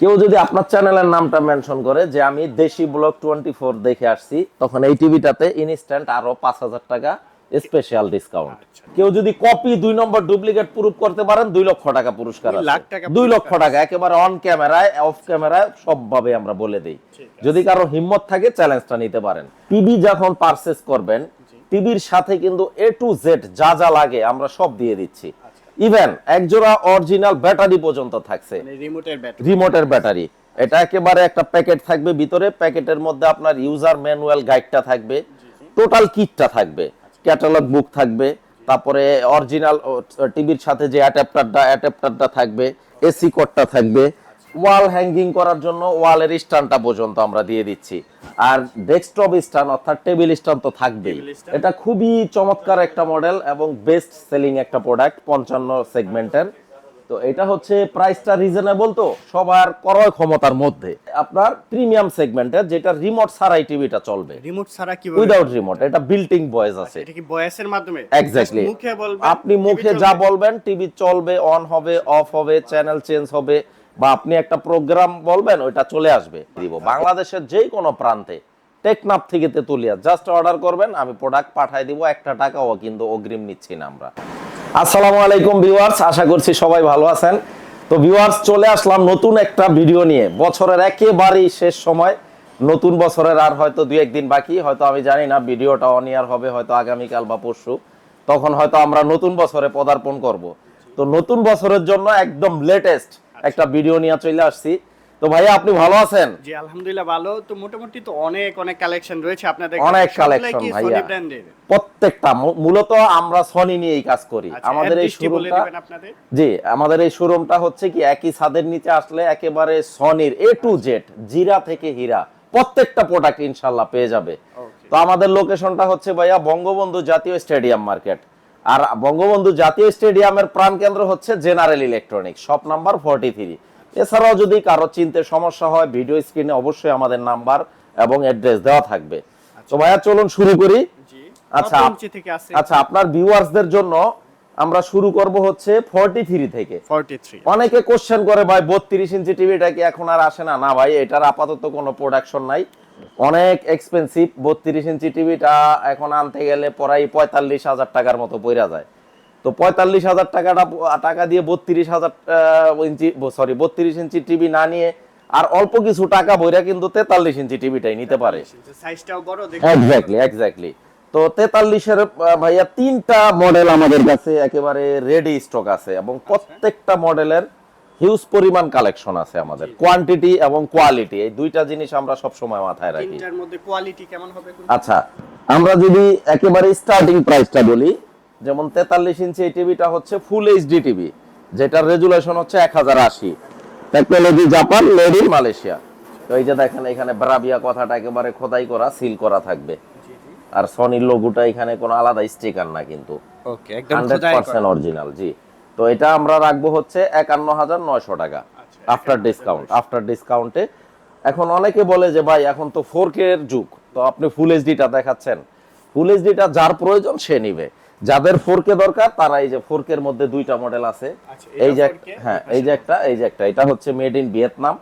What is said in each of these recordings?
কেউ যদি আপনার চ্যানেলের নামটা মেনশন করে যে আমি দেশি ব্লক টোয়েন্টি ফোর দেখে আসছি তখন এই টিভিটাতে ইনস্ট্যান্ট আরও পাঁচ হাজার টাকা স্পেশাল ডিসকাউন্ট কেউ যদি কপি দুই নম্বর ডুপ্লিকেট প্রুফ করতে পারেন দুই লক্ষ টাকা পুরস্কার দুই লক্ষ টাকা একেবারে অন ক্যামেরায় অফ ক্যামেরায় সবভাবে আমরা বলে দিই। যদি কারও হিম্মত থাকে চ্যালেঞ্জটা নিতে পারেন। টিভি যখন পারচেস করবেন টিভির সাথে কিন্তু এ টু জেড যা যা লাগে আমরা সব দিয়ে দিচ্ছি। ইভেন একজোড়া অরিজিনাল ব্যাটারি পর্যন্ত থাকছে। মানে রিমোটের ব্যাটারি রিমোটের ব্যাটারি এটা একেবারে একটা প্যাকেট থাকবে ভিতরে। প্যাকেটের মধ্যে আপনার ইউজার ম্যানুয়াল গাইডটা থাকবে। টোটাল কিটটা থাকবে। ক্যাটালগ বুক থাকবে। তারপরে অরিজিনাল টিভির সাথে যে অ্যাডাপ্টারটা অ্যাডাপ্টারটা থাকবে এসি কোডটা থাকবে। ওয়াল হ্যাঙ্গিং করার জন্য ওয়ালের স্ট্যান্ডটা পর্যন্ত আমরা দিয়ে দিচ্ছি। আর ডেস্কটপ স্ট্যান্ড অর্থাৎ টেবিল স্ট্যান্ড তো থাকবেই। এটা খুবই চমৎকার একটা মডেল এবং বেস্ট সেলিং একটা প্রোডাক্ট পঞ্চান্ন সেগমেন্টের তো এটা হচ্ছে প্রাইসটা রিজনেবল তো? সবার ক্রয় ক্ষমতার মধ্যে। আপনার প্রিমিয়াম সেগমেন্টের যেটা রিমোট ছাড়াই টিভিটা চলবে। রিমোট ছাড়া কীভাবে? উইদাউট রিমোট এটা বিল্টিং ভয়েস আছে। এটা কি ভয়েসের মাধ্যমে? এক্স্যাক্টলি মুখে বলবেন আপনি মুখে যা বলবেন টিভি চলবে অন হবে অফ হবে চ্যানেল চেঞ্জ হবে। বা আপনি একটা প্রোগ্রাম বলবেন, ওইটা চলে আসবে। দিব। বাংলাদেশের যে কোনো প্রান্তে টেকনাফ থেকে তেতুলিয়া জাস্ট অর্ডার করবেন, আমি প্রোডাক্ট পাঠাই দিব, একটা টাকাও কিন্তু অগ্রিম নিচ্ছি না আমরা। আসসালামু আলাইকুম ভিউয়ার্স আশা করছি সবাই ভালো আছেন। তো ভিউয়ার্স চলে আসলাম নতুন একটা ভিডিও নিয়ে। বছরের একেবারেই শেষ সময়। নতুন বছরের আর হয়তো দুই একদিন বাকি। হয়তো আমি জানি না, ভিডিওটা অন ইয়ার হবে, হয়তো আগামীকাল বা পরশু। তখন হয়তো আমরা নতুন বছরে পদার্পণ করব। তো নতুন বছরের জন্য একদম লেটেস্ট একটা ভিডিও নিয়ে চলে আসছি। তো ভাইয়া আপনি ভালো আছেন? জি আলহামদুলিল্লাহ ভালো। তো মোটামুটি তো অনেক অনেক কালেকশন রয়েছে আপনাদের অনেক কালেকশন ভাইয়া। প্রত্যেকটা মূলত আমরা সনি নিয়েই কাজ করি। আচ্ছা আমাদের এই শোরুমটা জি আমাদের এই শোরুমটা হচ্ছে কি একই ছাদের নিচে আসলে একেবারে সনির এ টু জেড জিরা থেকে হীরা। প্রত্যেকটা প্রোডাক্ট ইনশাল্লাহ পেয়ে যাবে। তো আমাদের লোকেশনটা হচ্ছে ভাইয়া বঙ্গবন্ধু জাতীয় স্টেডিয়াম মার্কেট। আর বঙ্গবন্ধু জাতীয় স্টেডিয়ামের প্রাণকেন্দ্র হচ্ছে general electronic shop number forty three এছাড়াও যদি কারও চিনতে সমস্যা হয় ভিডিও স্ক্রিনে অবশ্যই আমাদের নাম্বার এবং অ্যাড্রেস দেওয়া থাকবে। তো ভাইয়া চলুন শুরু করি। আচ্ছা, আচ্ছা আপনার ভিউয়ার্সদের জন্য আমরা শুরু করব হচ্ছে ফর্টি থ্রি থেকে। 43 অনেকে কোশ্চেন করে ভাই বত্রিশ ইঞ্চি টিভিটা কি এখন আর আসে না? না ভাই এটার আপাতত কোনো প্রোডাকশন নাই। অনেক এক্সপেন্সিভ বত্রিশ ইঞ্চি টিভিটা এখন আনতে গেলে প্রায় পঁয়তাল্লিশ হাজার টাকার মতো পড়া যায়। তো পঁয়তাল্লিশ হাজার টাকাটা টাকা দিয়ে বত্রিশ হাজার ইঞ্চি সরি বত্রিশ ইঞ্চি টিভি না নিয়ে আর অল্প কিছু টাকা বইরা কিন্তু তেতাল্লিশ ইঞ্চি টিভিটাই নিতে পারে। এক্স্যাক্টলি এক্স্যাক্টলি তো তেতাল্লিশের ভাইয়া তিনটা মডেল আমাদের কাছে একেবারে রেডি স্টক আছে এবং প্রত্যেকটা মডেলের হিউজ পরিমাণ কালেকশন আছে আমাদের। কোয়ান্টিটি এবং কোয়ালিটি এই দুইটা জিনিস আমরা সব সময় মাথায় রাখি। তিনটার মধ্যে কোয়ালিটি কেমন হবে আচ্ছা আমরা যদি একেবারে স্টার্টিং প্রাইসটা বলি যেমন তেতাল্লিশ ইঞ্চি এই টিভিটা হচ্ছে ফুল এইচডি টিভি যেটার রেজুলেশন হচ্ছে এক হাজার আশি। Technology Japan made in Malaysia তো এই যে দেখেন এখানে ব্রাবিয়া কথাটা একেবারে খোদাই করা সিল করা থাকবে। জি জি। আর সনির লোগোটা এখানে কোনো আলাদা স্টিকার না কিন্তু। ওকে একদম হান্ড্রেড খোদাই পার্সেন্ট করা। অরিজিনাল জি। তো এটা আমরা রাখব হচ্ছে একান্ন হাজার নয়শো টাকা আচ্ছা, আফটার ডিসকাউন্ট আফটার ডিসকাউন্টে এখন অনেকে বলে যে ভাই এখন তো ফোর কে এর যুগ তো আপনি ফুল এইচডিটা দেখাচ্ছেন। ফুল এইচডিটা যার প্রয়োজন সে নিবে। যাদের ফোর কে দরকার তারা এই যে ফোর এর মধ্যে দুইটা মডেল আছে। আচ্ছা, এই যে এটা এক- 4K, হ্যাঁ এই যে একটা এই যে একটা। এটা হচ্ছে মেড ইন ভিয়েতনাম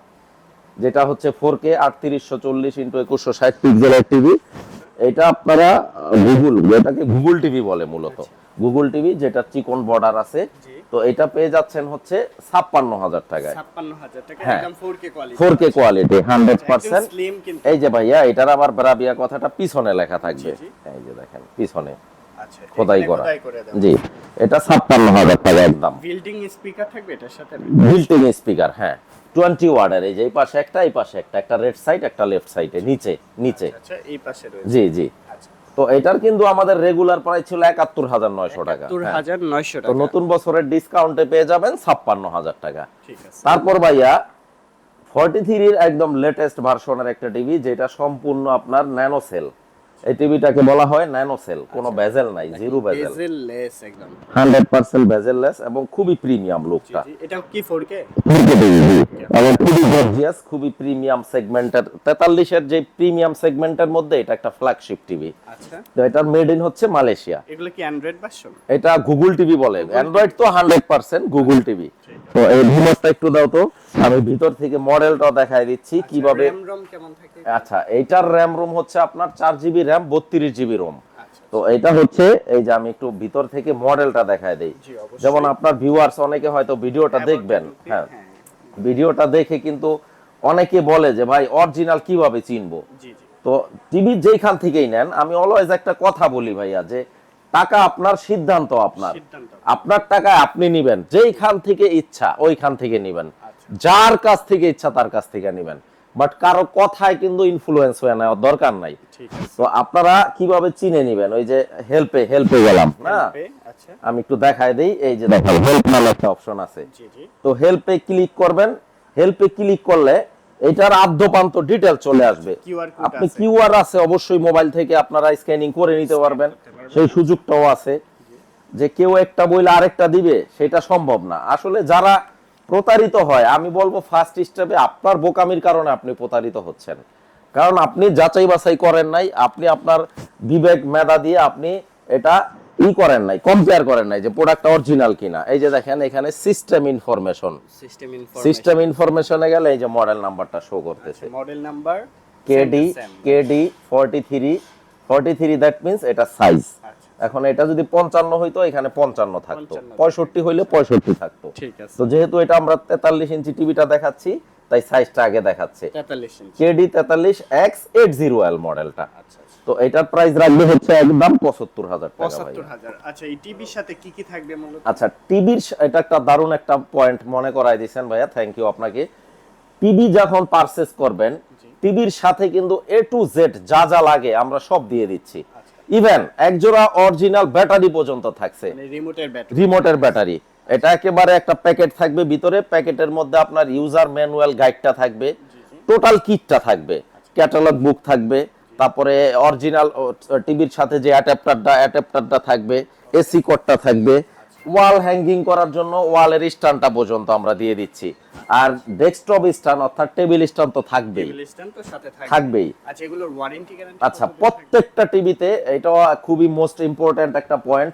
যেটা হচ্ছে ফোর কে আটত্রিশশো চল্লিশ ইন্টু একুশশো ষাট পিক্সেলের টিভি এটা আপনারা গুগল যেটাকে গুগল টিভি বলে মূলত। গুগল টিভি যেটা চিকন বর্ডার আছে। তো এটা পেয়ে যাচ্ছেন হচ্ছে ছাপ্পান্ন হাজার টাকায়। 56000 টাকা হ্যাঁ। একদম 4K quality four K quality hundred percent এই যে ভাইয়া এটার আবার ব্রাবিয়া কথাটা পিছনে লেখা থাকবে। এই যে দেখেন পিছনে। আচ্ছা খোদাই করা। জি এটা ছাপ্পান্ন হাজার টাকা একদম। বিল্ডিং স্পিকার থাকবে এটার সাথে? বিল্টিং স্পিকার হ্যাঁ। টোয়েন্টি ওয়ার্ডের এই যে এই পাশে একটা এই পাশে একটা একটা রেড সাইড একটা লেফট সাইডে নিচে নিচে। আচ্ছা এই পাশে রয়েছে। জি জি। আচ্ছা তো এটার কিন্তু আমাদের রেগুলার প্রাইস ছিল একাত্তর হাজার নয়শো টাকা। হ্যাঁ। 72900 তো টাকা। নতুন বছরের ডিসকাউন্টে পেয়ে যাবেন ছাপ্পান্ন হাজার টাকা। ঠিক আছে। তারপর ভাইয়া ফর্টি থ্রির একদম লেটেস্ট ভার্সনের একটা টিভি যেটা সম্পূর্ণ আপনার ন্যানো সেল এই টিভিটাকে বলা হয় ন্যানো সেল কোনো বেজেল নাই জিরো বেজেল। বেজেল একদম। হান্ড্রেড পার্সেন্ট বেজেললেস এবং খুবই প্রিমিয়াম লুকটা। এটা কি 4K এবং খুবই গর্জিয়াস খুবই প্রিমিয়াম সেগমেন্টের তেতাল্লিশের যে প্রিমিয়াম সেগমেন্টের মধ্যে এটা একটা ফ্ল্যাগশিপ টিভি আচ্ছা। তো এটার মেড ইন হচ্ছে মালয়েশিয়া। এগুলো কি অ্যান্ড্রয়েড ভার্সন এটা গুগল টিভি বলে। অ্যান্ড্রয়েড তো হান্ড্রেড পার্সেন্ট গুগল টিভি তো এই রিমোটটা একটু দাও তো। আমি ভিতর থেকে মডেলটা দেখাই দিচ্ছি কীভাবে RAM ROM কেমন থাকে? আচ্ছা এইটার র্যাম রোম হচ্ছে আপনার চার জিবি র্যাম বত্রিশ জিবি রোম আচ্ছা তো এটা হচ্ছে এই যে আমি একটু ভিতর থেকে মডেলটা দেখায় দেই। যেমন আপনার ভিউয়ার্স অনেকে হয়তো ভিডিওটা দেখবেন হ্যাঁ। হ্যাঁ। ভিডিওটা দেখে কিন্তু অনেকে বলে যে ভাই অরিজিনাল কীভাবে চিনবো? তো টিভি যেইখান থেকেই নেন আমি অলওয়েজ একটা কথা বলি ভাইয়া যে টাকা আপনার সিদ্ধান্ত আপনার। আপনার টাকা আপনি নিবেন যেইখান থেকে ইচ্ছা ওইখান থেকে নিবেন। আচ্ছা। যার কাছ থেকে ইচ্ছা তার কাছ থেকে নিবেন। বাট কারও কথায় কিন্তু ইনফ্লুয়েন্স হয়ে নেওয়ার দরকার নাই। তো আপনারা কীভাবে চিনে নিবেন? ওই যে হেল্পে হেল্পে গেলাম না? আচ্ছা। আমি একটু দেখাই দেই এই যে দেখাবো হেল্প নামে একটা অপশন আছে। জি জি। তো হেল্পে ক্লিক করবেন। হেল্পে ক্লিক করলে এটার আদ্যপান্ত ডিটেল চলে আসবে। আপনি আছে। কিউআর আছে অবশ্যই মোবাইল থেকে আপনারা স্ক্যানিং করে নিতে পারবেন। সেই সুযোগটাও আছে। যে কেউ একটা বইলে আরেকটা দিবে সেটা সম্ভব না। আসলে যারা প্রতারিত হয়। আমি বলব ফার্স্ট স্টেপে আপনার বোকামির কারণে আপনি প্রতারিত হচ্ছেন। কারণ আপনি যাচাই বাছাই করেন নাই আপনি আপনার বিবেক মেধা দিয়ে আপনি এটা ই করেন নাই কম্পেয়ার করেন নাই যে প্রোডাক্টটা অরিজিনাল কিনা। এই যে দেখেন এখানে system information system information system ইনফরমেশনে গেলে এই যে মডেল নাম্বারটা শো করতেছে। Model number KD KD forty three forty three that means এটা সাইজ আচ্ছা। এখন এটা যদি পঞ্চান্ন হইতো এখানে পঞ্চান্ন থাকতো। পঁয়ষট্টি হইলে পঁয়ষট্টি থাকতো। তো যেহেতু এটা আমরা তেতাল্লিশ ইঞ্চি টিভিটা দেখাচ্ছি তাই সাইজটা আগে দেখাচ্ছে। কেডি তেতাল্লিশ এক্স এইট জিরো এল মডেলটা। আচ্ছা আচ্ছা। তো এটার প্রাইস রাখবে হচ্ছে একদম পঁচাত্তর হাজার টাকা ভাই আচ্ছা এই টিভির সাথে কি কি থাকবে আচ্ছা টিভির এটা একটা দারুণ একটা পয়েন্ট মনে করাই দিয়েছেন ভাইয়া। থ্যাংক ইউ আপনাকে। টিভি যখন পারচেস করবেন। টিভির সাথে কিন্তু এ টু জেড যা যা লাগে আমরা সব দিয়ে দিচ্ছি। আচ্ছা ইভেন একজোড়া অরিজিনাল ব্যাটারি পর্যন্ত থাকছে। মানে রিমোটের ব্যাটারি রিমোটের ব্যাটারি এটা একেবারে একটা প্যাকেট থাকবে ভিতরে প্যাকেটের মধ্যে আপনার ইউজার ম্যানুয়াল গাইডটা থাকবে টোটাল কিটটা থাকবে ক্যাটালগ বুক থাকবে তারপরে অরিজিনাল টিভির সাথে যে অ্যাডাপ্টারটা অ্যাডাপ্টারটা থাকবে এসি কোডটা থাকবে ওয়াল হ্যাঙ্গিং করার জন্য ওয়ালের স্ট্যান্ডটা পর্যন্ত আমরা দিয়ে দিচ্ছি। আর ডেস্কটপ স্ট্যান্ড অর্থাৎ টেবিল স্ট্যান্ড তো থাকবেই। টেবিল স্ট্যান্ড তো সাথে থাকবে থাকবেই। আচ্ছা এগুলোর ওয়ারেন্টি গ্যারান্টি আচ্ছা প্রত্যেকটা টিভিতে এটা খুবই মোস্ট ইম্পর্ট্যান্ট একটা পয়েন্ট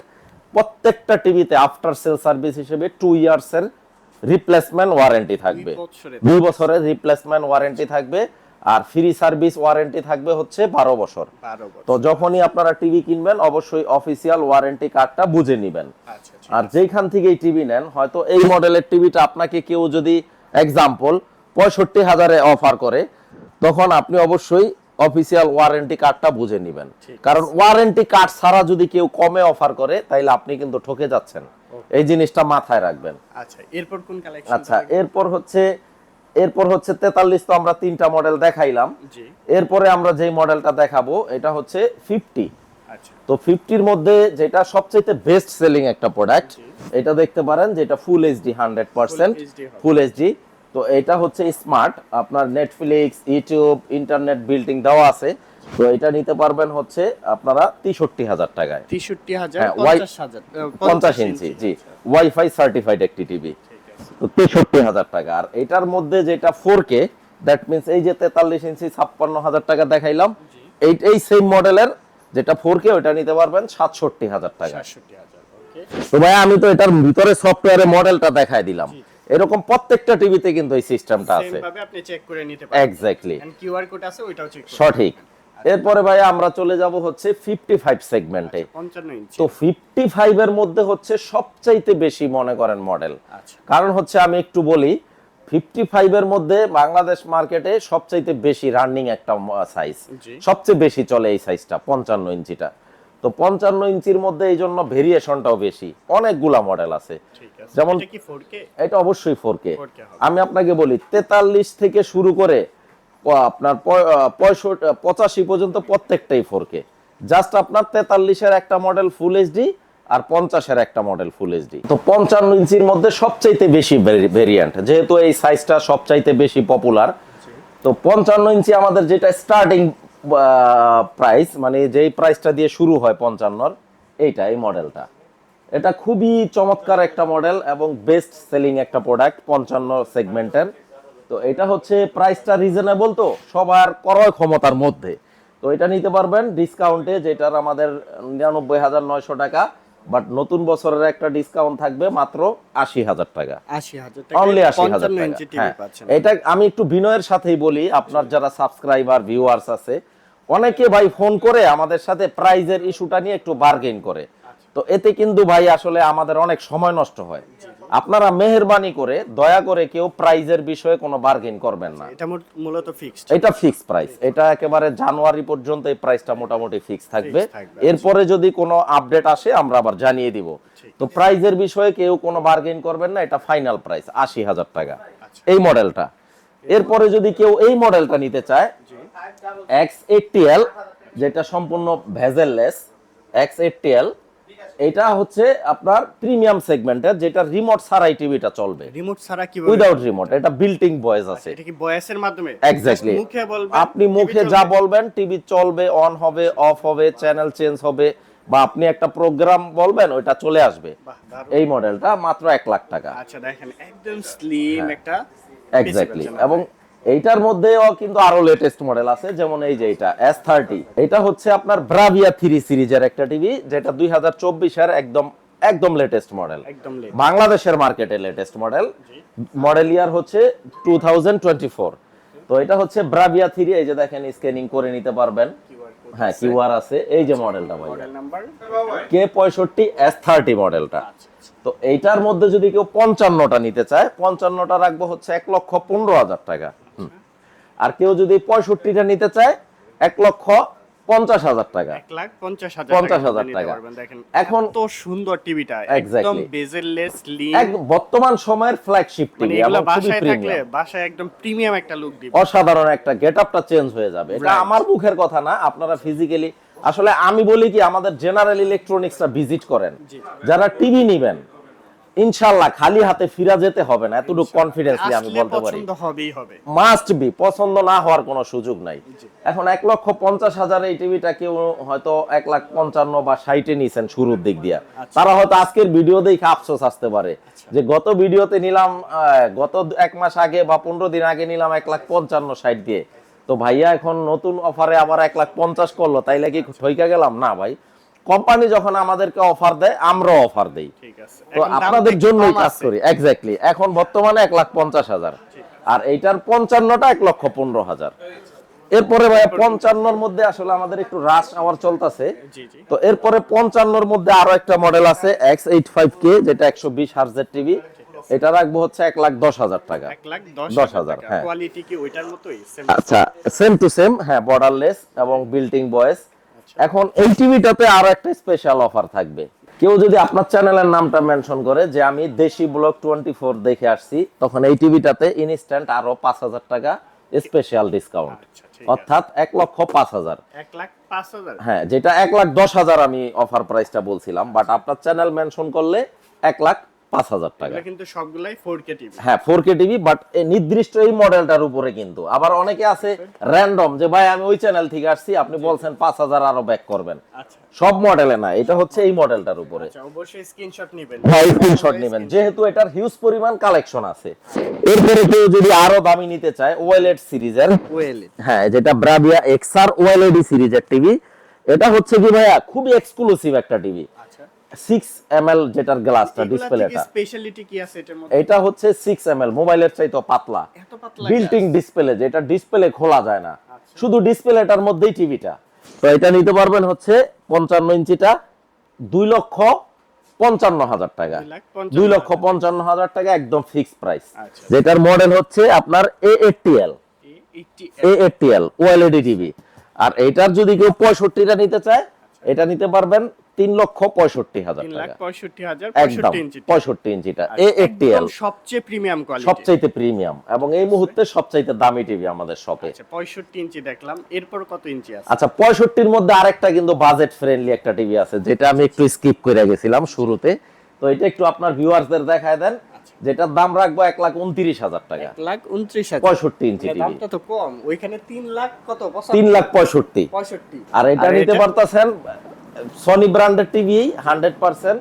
প্রত্যেকটা টিভিতে আফটার সেল সার্ভিস হিসেবে টু ইয়ার্স এর রিপ্লেসমেন্ট ওয়ারেন্টি থাকবে। দুই বছরের রিপ্লেসমেন্ট ওয়ারেন্টি থাকবে আর ফ্রি সার্ভিস ওয়ারেন্টি থাকবে হচ্ছে বারো বছর। 12 বছর। তো যখনই আপনারা টিভি কিনবেন অবশ্যই অফিসিয়াল ওয়ারেন্টি কার্ডটা বুঝে নেবেন। আচ্ছা আর যেখান থেকে এই টিভি নেন হয়তো এই মডেলের টিভিটা আপনাকে কেউ যদি এক্সাম্পল পঁয়ষট্টি হাজারে অফার করে তখন আপনি অবশ্যই অফিসিয়াল ওয়ারেন্টি কার্ডটা বুঝে নেবেন। কারণ ওয়ারেন্টি কার্ড ছাড়া যদি কেউ কমে অফার করে তাইলে আপনি কিন্তু ঠকে যাচ্ছেন। এই জিনিসটা মাথায় রাখবেন। আচ্ছা এরপর কোন কালেকশন আচ্ছা এরপর হচ্ছে এরপর হচ্ছে তেতাল্লিশ তো আমরা তিনটা মডেল দেখাইলাম। এরপরে আমরা যেই মডেলটা দেখাবো এটা হচ্ছে ফিফটি তো ফিফটির মধ্যে যেটা সবচেয়ে বেস্ট সেলিং একটা প্রোডাক্ট এটা দেখতে পারেন যেটা full HD hundred percent. Full HD তো এটা হচ্ছে স্মার্ট আপনার নেটফ্লিক্স ইউটিউব ইন্টারনেট বিল্ডিং দেওয়া আছে। তো এটা নিতে পারবেন হচ্ছে আপনারা তেষট্টি হাজার টাকায়। 63000 হ্যাঁ, ওয়াই- 50000 পঞ্চাশ ইঞ্চি জি। ওয়াইফাই সার্টিফাইড একটি টিভি তো তেষট্টি হাজার টাকা। আর এটার মধ্যে যেটা ফোর কে দ্যাট মিনস এই যে তেতাল্লিশ ইঞ্চি ছাপ্পান্ন হাজার টাকা দেখাইলাম। এই এই সেম মডেলের যেটা ফোর কে ওটা নিতে পারবেন সাতষট্টি হাজার টাকা। তো ভাই আমি তো এটার ভিতরে সফটওয়্যারে মডেলটা দেখাই দিলাম। এরকম প্রত্যেকটা টিভিতে কিন্তু এই সিস্টেমটা আছে। আপনি চেক করে নিতে পারেন। এক্স্যাক্টলি এন্ড কিউআর কোড আছে ওইটাও চেক করুন সঠিক। এরপরে ভাই আমরা চলে যাব হচ্ছে ফিফটি ফাইভ সেগমেন্টে 55 ইঞ্চি তো ফিফটি ফাইভ এর মধ্যে হচ্ছে সবচাইতে বেশি মনে করেন মডেল আচ্ছা। কারণ হচ্ছে আমি একটু বলি ফিফটি ফাইভ এর মধ্যে বাংলাদেশ মার্কেটে সবচাইতে বেশি রানিং একটা সাইজ সবচেয়ে বেশি চলে এই সাইজটা পঞ্চান্ন ইঞ্চিটা। তো পঞ্চান্ন ইঞ্চির মধ্যে এই জন্য ভেরিয়েশনটাও বেশি। অনেকগুলা মডেল আছে। যেমন- এটা কি 4K এটা অবশ্যই ফোর কে আমি আপনাকে বলি তেতাল্লিশ থেকে শুরু করে আপনার পঁয়ষট্টি পঁচাশি পর্যন্ত প্রত্যেকটাই ফোর কে জাস্ট আপনার তেতাল্লিশের একটা মডেল ফুল এইচডি আর পঞ্চাশের একটা মডেল ফুল এইচডি তো পঞ্চান্ন ইঞ্চির মধ্যে সবচাইতে বেশি ভেরিয়েন্ট যেহেতু এই সাইজটা সবচাইতে বেশি পপুলার তো পঞ্চান্ন ইঞ্চি আমাদের যেটা স্টার্টিং প্রাইস মানে যেই প্রাইসটা দিয়ে শুরু হয় পঞ্চান্নর, এইটা, এই মডেলটা এটা খুবই চমৎকার একটা মডেল এবং বেস্ট সেলিং একটা প্রোডাক্ট পঞ্চান্ন সেগমেন্টের তো এটা হচ্ছে প্রাইসটা রিজনেবল তো, সবার ক্রয় ক্ষমতার মধ্যে। তো এটা নিতে পারবেন ডিসকাউন্টে যেটার আমাদের নিরানব্বই হাজার নয়শো টাকা। বাট নতুন বছরের একটা ডিসকাউন্ট থাকবে মাত্র আশি হাজার টাকা। অনলি আশি হাজার টাকা। হ্যাঁ। এটা আমি একটু বিনয়ের সাথেই বলি আপনার যারা সাবস্ক্রাইবার ভিউয়ার্স আছে অনেকে ভাই ফোন করে আমাদের সাথে প্রাইজের ইস্যুটা নিয়ে একটু বার্গেন করে। তো এতে কিন্তু ভাই আসলে আমাদের অনেক সময় নষ্ট হয়। আপনারা মেহরবানি করে দয়া করে কেউ প্রাইজের বিষয়ে কোনো বার্গেন করবেন না। এটা মূলত ফিক্সড এটা ফিক্সড প্রাইস এটা একেবারে জানুয়ারি পর্যন্ত এই প্রাইসটা মোটামুটি ফিক্স থাকবে। থাকবে, এরপরে যদি কোনো আপডেট আসে আমরা আবার জানিয়ে দিব। তো প্রাইজের বিষয়ে কেউ কোনো বার্গেন করবেন না এটা ফাইনাল প্রাইস আশি হাজার টাকা। এই মডেলটা এরপরে যদি কেউ এই মডেলটা নিতে চায় এক্স এইটটিএল যেটা সম্পূর্ণ ভেজেললেস এক্স এইটটিএল এটা হচ্ছে আপনার প্রিমিয়াম সেগমেন্টের যেটা রিমোট ছাড়াই টিভিটা চলবে। রিমোট ছাড়া কীভাবে? উইদাউট রিমোট এটা বিল্টিং ভয়েস আছে। এটা কি ভয়েসের মাধ্যমে? এক্স্যাক্টলি মুখে বলবেন আপনি মুখে যা বলবেন টিভি চলবে অন হবে অফ হবে চ্যানেল চেঞ্জ হবে বা আপনি একটা প্রোগ্রাম বলবেন ওইটা চলে আসবে। এই মডেলটা মাত্র এক লাখ টাকা। আচ্ছা দেখেন একদম স্লিম একটা এক্স্যাক্টলি এবং এইটার মধ্যেও কিন্তু আরও লেটেস্ট মডেল আছে যেমন এই যে এটা এস থার্টি এটা হচ্ছে আপনার ব্রাভিয়া থ্রি সিরিজের একটা টিভি যেটা দুই হাজার চব্বিশের একদম একদম লেটেস্ট মডেল বাংলাদেশের মার্কেটে লেটেস্ট মডেল মডেল ইয়ার হচ্ছে টু থাউজেন্ড টোয়েন্টি ফোর তো এটা হচ্ছে ব্রাভিয়া থ্রি এই যে দেখেন স্ক্যানিং করে নিতে পারবেন। হ্যাঁ কিউআর আছে। এই যে মডেলটা ভাই মডেল নাম্বার কে পঁয়ষট্টি এস থার্টি মডেলটা তো এইটার মধ্যে যদি কেউ পঞ্চান্নটা নিতে চায় পঞ্চান্নটা রাখব হচ্ছে এক লক্ষ পনেরো হাজার টাকা। আর কেউ যদি পঁয়ষট্টিটা নিতে চায় এক লক্ষ পঞ্চাশ হাজার টাকা। এক লাখ পঞ্চাশ হাজার টাকা। এখন- এত সুন্দর টিভিটা একদম বেজেললেস বর্তমান সময়ের ফ্ল্যাগশিপ মানে টিভি বাসায় থাকলে বাসায় একদম প্রিমিয়াম একটা লুক দিবে। অসাধারণ একটা গেট আপটা চেঞ্জ হয়ে যাবে। এটা আমার মুখের কথা না আপনারা ফিজিক্যালি আসলে আমি বলি কি আমাদের জেনারেল ইলেকট্রনিক্সটা ভিজিট করেন। যারা টিভি নিবেন ইনশাল্লাহ খালি হাতে ফিরা যেতে হবে না এতটুকু কনফিডেন্সলি আমি বলতে পারি। মাস্ট বি পছন্দ না হওয়ার কোনো সুযোগ নাই। এখন এক লক্ষ পঞ্চাশ হাজার এই টিভিটা কেউ হয়তো এক লাখ পঞ্চান্ন বা ষাটে নিয়েছেন শুরুর দিক দিয়া। আচ্ছা। তারা হয়তো আজকের ভিডিও দেখে আফসোস আসতে পারে। যে গত ভিডিওতে নিলাম গত এক মাস আগে বা পনেরো দিন আগে নিলাম এক লাখ পঞ্চান্ন ষাট দিয়ে। তো ভাইয়া এখন নতুন অফারে আবার এক লাখ পঞ্চাশ করল তাইলে কি ঠইকা গেলাম? না ভাই। কোম্পানি যখন আমাদেরকে অফার দেয় আমরাও অফার দেই। তো আপনাদের জন্যই কাজ করি। এক্স্যাক্টলি এখন বর্তমানে এক লাখ পঞ্চাশ হাজার। আর এইটার পঞ্চান্নটা এক লক্ষ পনেরো হাজার। এরপরে ভাই পঞ্চান্নর মধ্যে আসলে আমাদের একটু রাশ আওয়ার চলতেছে। তো এরপরে পঞ্চান্নর মধ্যে আরও একটা মডেল আছে এক্স এইট ফাইভ কে যেটা একশো বিশ হার্জের টিভি এটা রাখব হচ্ছে এক লাখ দশ হাজার টাকা। দশ হাজার হ্যাঁ। আচ্ছা সেম টু সেম হ্যাঁ বর্ডারলেস এবং বিল্টিং বয়েস। এখন এই টিভিটাতে আরও একটা স্পেশাল অফার থাকবে। কেউ যদি আপনার চ্যানেলের নামটা মেনশন করে যে আমি দেশি ব্লক টোয়েন্টি ফোর দেখে আসছি তখন এই টিভিটাতে ইনস্ট্যান্ট আরও পাঁচ হাজার টাকা স্পেশাল ডিসকাউন্ট আচ্ছা, অর্থাৎ এক লক্ষ পাঁচ হাজার। হ্যাঁ যেটা এক লাখ দশ হাজার আমি অফার প্রাইসটা বলছিলাম বাট আপনার চ্যানেল মেনশন করলে এক লাখ পাঁচ হাজার টাকা। কিন্তু সবগুলাই ফোর কে টিভি হ্যাঁ ফোর কে টিভি বাট নির্দিষ্ট এই মডেলটার উপরে কিন্তু। আবার অনেকে আছে র্যান্ডম যে ভাই আমি ওই চ্যানেল থেকে আসছি আপনি বলছেন পাঁচ হাজার আরও ব্যাক করবেন। আচ্ছা। সব মডেলে না এটা হচ্ছে এই মডেলটার উপরে। আচ্ছা অবশ্যই স্ক্রিনশট নেবেন। স্ক্রিনশট নেবেন। যেহেতু এটার হিউজ পরিমাণ কালেকশন আছে এরপরে কেউ যদি আরও দামি নিতে চায় ওয়েলেট সিরিজের হ্যাঁ যেটা ব্রাভিয়া এক্সআর ওয়েলইডি সিরিজের টিভি এটা হচ্ছে কি ভাইয়া খুবই এক্সক্লুসিভ একটা টিভি আচ্ছা সিক্স এম এল যেটার গ্লাসটা ডিসপ্লেটা স্পেশালিটি কি আছে এটার মধ্যে? এটা হচ্ছে সিক্স এম এল মোবাইলের চাইতে পাতলা। এত পাতলা বিল্টিং ডিসপ্লে যেটা ডিসপ্লে খোলা যায় না। শুধু ডিসপ্লেটার মধ্যেই টিভিটা তো এটা নিতে পারবেন হচ্ছে পঞ্চান্ন ইঞ্চিটা দুই লক্ষ পঞ্চান্ন হাজার টাকা। দুই লক্ষ পঞ্চান্ন হাজার টাকা একদম ফিক্সড প্রাইস আচ্ছা। যেটার মডেল হচ্ছে আপনার A eighty A eighty L OLED TV আর এইটার যদি কেউ পঁয়ষট্টিটা নিতে চায় এটা নিতে পারবেন তিন লক্ষ পঁয়ষট্টি হাজার একদম পঁয়ষট্টি ইঞ্চিটা এ সবচেয়ে প্রিমিয়াম সবচাইতে প্রিমিয়াম এবং এই মুহূর্তে সবচাইতে দামি টিভি আমাদের শপে আচ্ছা পঁয়ষট্টি ইঞ্চি দেখলাম। এরপর কত ইঞ্চি আছে? আচ্ছা পঁয়ষট্টির মধ্যে আরেকটা কিন্তু বাজেট ফ্রেন্ডলি একটা টিভি আছে যেটা আমি একটু স্কিপ করে গেছিলাম শুরুতে। তো এটা একটু আপনার ভিউয়ার্সদের দেখায় দেন যেটার দাম রাখব এক লাখ উনত্রিশ হাজার টাকা। এক লাখ উনত্রিশ পঁয়ষট্টি ইঞ্চি দামটা তো কম। ওইখানে তিন লাখ কত? তিন লাখ পঁয়ষট্টি। পঁয়ষট্টি। আর এটা নিতে পারতেছেন সনি ব্র্যান্ডের টিভি হান্ড্রেড পার্সেন্ট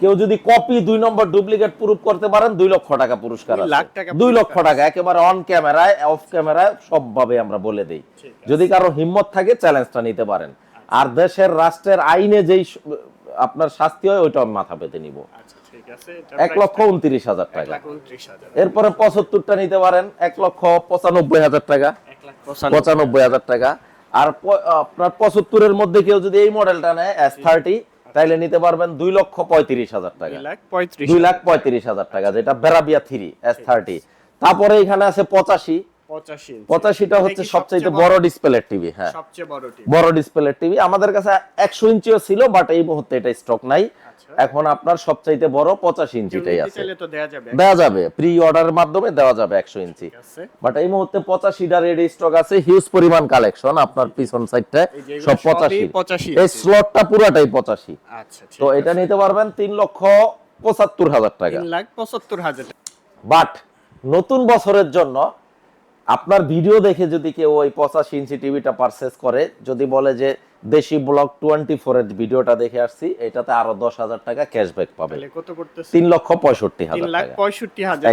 কেউ যদি কপি দুই নম্বর ডুপ্লিকেট প্রুফ করতে পারেন দুই লক্ষ টাকা পুরস্কার দুই লক্ষ টাকা একেবারে অন ক্যামেরায় অফ ক্যামেরায় সবভাবে আমরা বলে দেই। যদি কারও হিম্মত থাকে চ্যালেঞ্জটা নিতে পারেন। আর দেশের রাষ্ট্রের আইনে যেই আপনার শাস্তি হয় ওইটা মাথা পেতে নিব। আচ্ছা এক লক্ষ উনত্রিশ হাজার টাকা। এরপরে পঁচাত্তরটা নিতে পারেন এক লক্ষ পঁচানব্বই হাজার টাকা। পঁচানব্বই হাজার টাকা। আর আপনার পঁচাত্তরের মধ্যে কেউ যদি এই মডেলটা নেয় এস থার্টি তাইলে নিতে পারবেন দুই লক্ষ পঁয়ত্রিশ হাজার টাকা। দুই লাখ পঁয়ত্রিশ হাজার। টাকা যেটা বেরাবিয়া থ্রি এস থার্টি তারপরে এখানে আছে পঁচাশি। পঁচাশিটা হচ্ছে সবচেয়ে বড়? ডিসপ্লের টিভি হ্যাঁ। সবচেয়ে বড় টিভি। বড় ডিসপ্লের টিভি। আমাদের কাছে একশো ইঞ্চিও ছিল বাট এই মুহূর্তে এটা স্টক নাই। আচ্ছা। এখন আপনার সবচাইতে বড় পঁচাশি ইঞ্চিটাই আছে। দেওয়া যাবে। প্রি অর্ডারের মাধ্যমে দেওয়া যাবে একশো ইঞ্চি। বাট এই মুহূর্তে পঁচাশিটা রেডি স্টক আছে হিউজ পরিমাণ কালেকশন আপনার পিছন সাইডটায় এই সব পঁচাশি এই স্লটটা পুরাটাই পঁচাশি। আচ্ছা তো এটা নিতে পারবেন তিন লক্ষ পঁচাত্তর হাজার টাকা। পঁচাত্তর হাজার বাট নতুন বছরের জন্য আপনার ভিডিও দেখে যদি কেউ ওই পঁচাশি ইঞ্চি টিভিটা পারচেস করে যদি বলে যে দেশি ব্লক টোয়েন্টি ফোর এর ভিডিওটা দেখে আসছি এটাতে আরও দশ হাজার টাকা ক্যাশব্যাক পাবে কত করতেছে তিন লক্ষ পঁয়ষট্টি হাজার পঁয়ষট্টি হাজার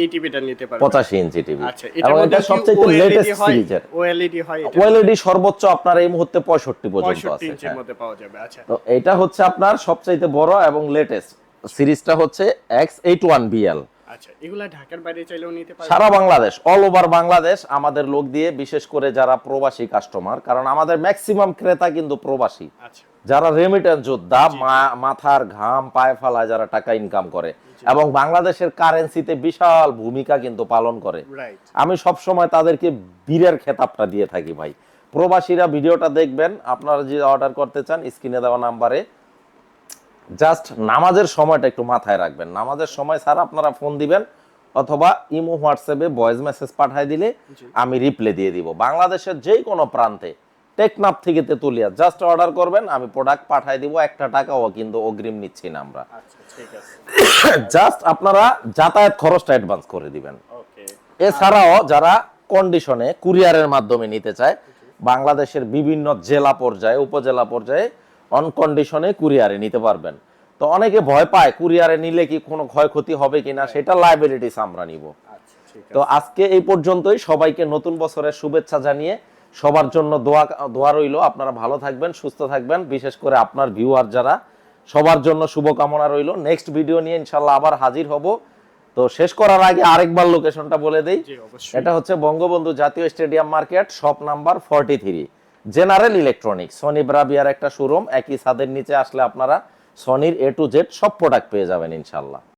এই টিভিটা নিতে পারবে পঁচাশি ইঞ্চি টিভি। আচ্ছা এবং এটা সবচেয়ে লেটেস্ট সিরিজের ওএলইডি হয়? এটা ওয়েলইডি সর্বোচ্চ আপনার এই মুহূর্তে পঁয়ষট্টি পর্যন্ত আছে হ্যাঁ। পাওয়া যাবে আচ্ছা। তো এটা হচ্ছে আপনার সবচাইতে বড় এবং লেটেস্ট সিরিজটা হচ্ছে এক্স এইট ওয়ান বিএল আচ্ছা এগুলা ঢাকার বাইরে চাইলেও নিতে পারবে সারা বাংলাদেশ অল ওভার বাংলাদেশ আমাদের লোক দিয়ে বিশেষ করে যারা প্রবাসী কাস্টমার কারণ আমাদের ম্যাক্সিমাম ক্রেতা কিন্তু প্রবাসী। আচ্ছা। যারা রেমিটেন্স যোদ্ধা মাথার ঘাম পায়ে ফালায় যারা টাকা ইনকাম করে। এবং বাংলাদেশের কারেন্সিতে বিশাল ভূমিকা কিন্তু পালন করে। আমি সব সময় তাদেরকে বীরের খেতাবটা দিয়ে থাকি ভাই। প্রবাসীরা ভিডিওটা দেখবেন আপনারা যে অর্ডার করতে চান স্ক্রিনে দেওয়া নাম্বারে জাস্ট নামাজের সময়টা একটু মাথায় রাখবেন। নামাজের সময় স্যার আপনারা ফোন দিবেন অথবা ইমো হোয়াটসঅ্যাপে ভয়েস মেসেজ পাঠায় দিলে আমি রিপ্লাই দিয়ে দিব। বাংলাদেশের যেই কোনো প্রান্তে টেকনাফ থেকে তেতুলিয়া জাস্ট অর্ডার করবেন আমি প্রোডাক্ট পাঠায় দিব একটা টাকাও কিন্তু অগ্রিম নিচ্ছি না আমরা। আচ্ছা জাস্ট আপনারা যাতায়াত খরচটা অ্যাডভান্স করে দিবেন। এছাড়াও যারা কন্ডিশনে কুরিয়ারের মাধ্যমে নিতে চায় বাংলাদেশের বিভিন্ন জেলা পর্যায়ে উপজেলা পর্যায়ে অন কন্ডিশনে কুরিয়ারে নিতে পারবেন। তো অনেকে ভয় পায় কুরিয়ারে নিলে কি কোনো ক্ষয়ক্ষতি হবে কিনা সেটা লাইবিলিটিস আমরা নিব। আচ্ছা তো আজকে এই পর্যন্তই সবাইকে নতুন বছরের শুভেচ্ছা জানিয়ে সবার জন্য দোয়া দোয়া রইল। আপনারা ভালো থাকবেন সুস্থ থাকবেন বিশেষ করে আপনার ভিউয়ার যারা সবার জন্য শুভকামনা রইল। নেক্সট ভিডিও নিয়ে ইনশাল্লাহ আবার হাজির হব। তো শেষ করার আগে আরেকবার লোকেশনটা বলে দেই। এটা হচ্ছে বঙ্গবন্ধু জাতীয় stadium market shop number forty three general electronics. Sony ব্রাবিয়ার একটা শোরুম একই ছাদের নিচে আসলে আপনারা সনির এ টু জেড সব প্রোডাক্ট পেয়ে যাবেন ইনশাল্লাহ